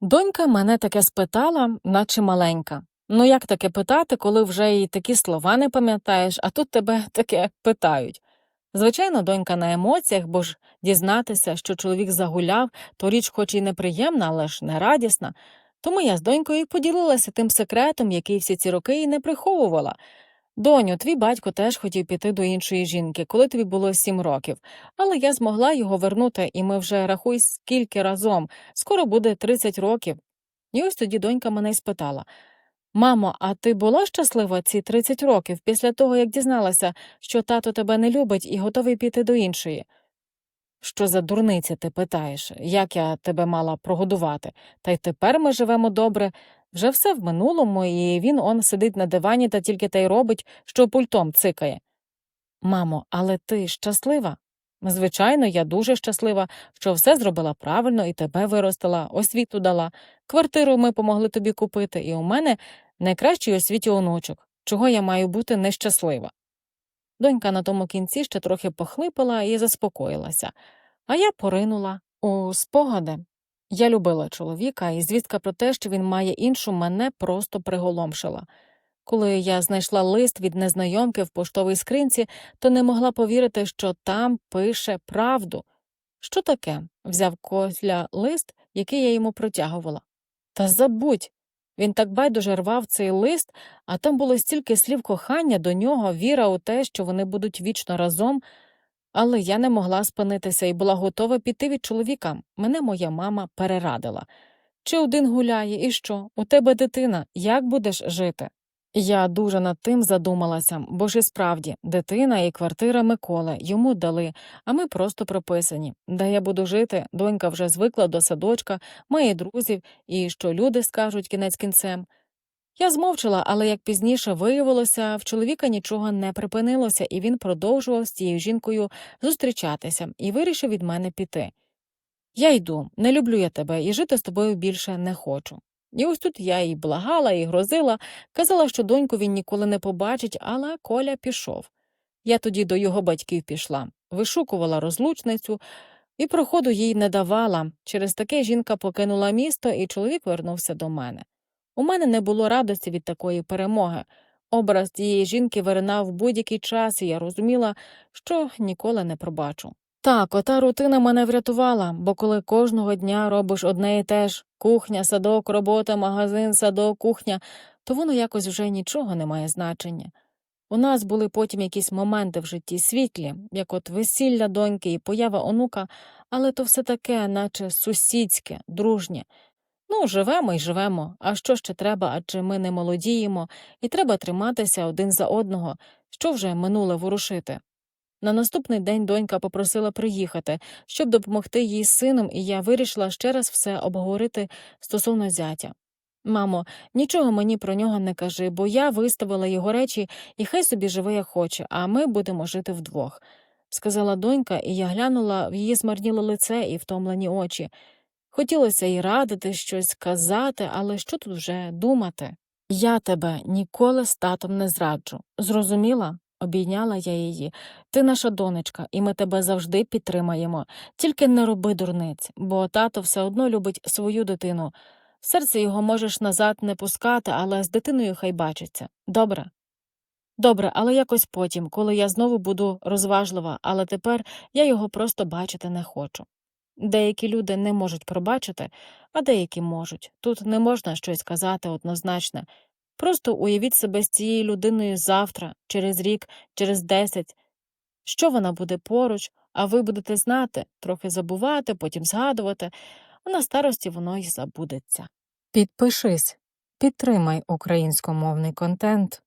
Донька мене таке спитала, наче маленька. Ну як таке питати, коли вже і такі слова не пам'ятаєш, а тут тебе таке питають. Звичайно, донька на емоціях, бо ж дізнатися, що чоловік загуляв, то річ хоч і неприємна, але ж не радісна. Тому я з донькою поділилася тим секретом, який всі ці роки і не приховувала. Доню, твій батько теж хотів піти до іншої жінки, коли тобі було сім років, але я змогла його вернути, і ми вже рахуй скільки разом, скоро буде 30 років. І ось тоді донька мене й спитала Мамо, а ти була щаслива ці 30 років після того, як дізналася, що тато тебе не любить і готовий піти до іншої? Що за дурниця ти питаєш, як я тебе мала прогодувати? Та й тепер ми живемо добре, вже все в минулому, і він он сидить на дивані та тільки те й робить, що пультом цикає. Мамо, але ти щаслива? Звичайно, я дуже щаслива, що все зробила правильно і тебе виростила, освіту дала. Квартиру ми помогли тобі купити, і у мене найкращий у світі онучок. Чого я маю бути нещаслива? Донька на тому кінці ще трохи похлипала і заспокоїлася, а я поринула у спогади. Я любила чоловіка, і звістка про те, що він має іншу, мене просто приголомшила. Коли я знайшла лист від незнайомки в поштовій скринці, то не могла повірити, що там пише правду. Що таке? взяв Козля лист, який я йому протягувала. Та забудь. Він так байдуже рвав цей лист, а там було стільки слів кохання до нього, віра у те, що вони будуть вічно разом. Але я не могла спинитися і була готова піти від чоловіка. Мене моя мама перерадила. Чи один гуляє, і що? У тебе дитина, як будеш жити? Я дуже над тим задумалася, бо ж і справді дитина і квартира Миколи йому дали, а ми просто прописані. Де я буду жити, донька вже звикла до садочка, має друзів, і що люди скажуть кінець кінцем. Я змовчала, але як пізніше виявилося, в чоловіка нічого не припинилося, і він продовжував з тією жінкою зустрічатися і вирішив від мене піти. Я йду, не люблю я тебе і жити з тобою більше не хочу. І ось тут я і благала, і грозила, казала, що доньку він ніколи не побачить, але Коля пішов. Я тоді до його батьків пішла, вишукувала розлучницю і проходу їй не давала. Через таке жінка покинула місто, і чоловік вернувся до мене. У мене не було радості від такої перемоги. Образ тієї жінки виринав в будь-який час, і я розуміла, що ніколи не пробачу. Так, ота рутина мене врятувала, бо коли кожного дня робиш одне і те ж кухня, садок, робота, магазин, садок, кухня, то воно якось вже нічого не має значення. У нас були потім якісь моменти в житті світлі, як от весілля доньки і поява онука, але то все таке, наче сусідське, дружнє. Ну, живемо і живемо, а що ще треба, адже ми не молодіємо, і треба триматися один за одного, що вже минуле ворушити. На наступний день донька попросила приїхати, щоб допомогти їй з сином, і я вирішила ще раз все обговорити стосовно зятя. Мамо, нічого мені про нього не кажи, бо я виставила його речі, і хай собі живе як хоче, а ми будемо жити вдвох, сказала донька, і я глянула в її змарніле лице і втомлені очі. Хотілося й радити щось казати, але що тут вже думати? Я тебе ніколи з татом не зраджу. Зрозуміла? Обійняла я її. Ти наша донечка, і ми тебе завжди підтримаємо. Тільки не роби дурниць, бо тато все одно любить свою дитину. Серце його можеш назад не пускати, але з дитиною хай бачиться. Добре? Добре, але якось потім, коли я знову буду розважлива, але тепер я його просто бачити не хочу. Деякі люди не можуть пробачити, а деякі можуть. Тут не можна щось сказати однозначне. Просто уявіть себе з цією людиною завтра, через рік, через десять. Що вона буде поруч, а ви будете знати, трохи забувати, потім згадувати, а на старості воно й забудеться. Підпишись, підтримай українськомовний контент.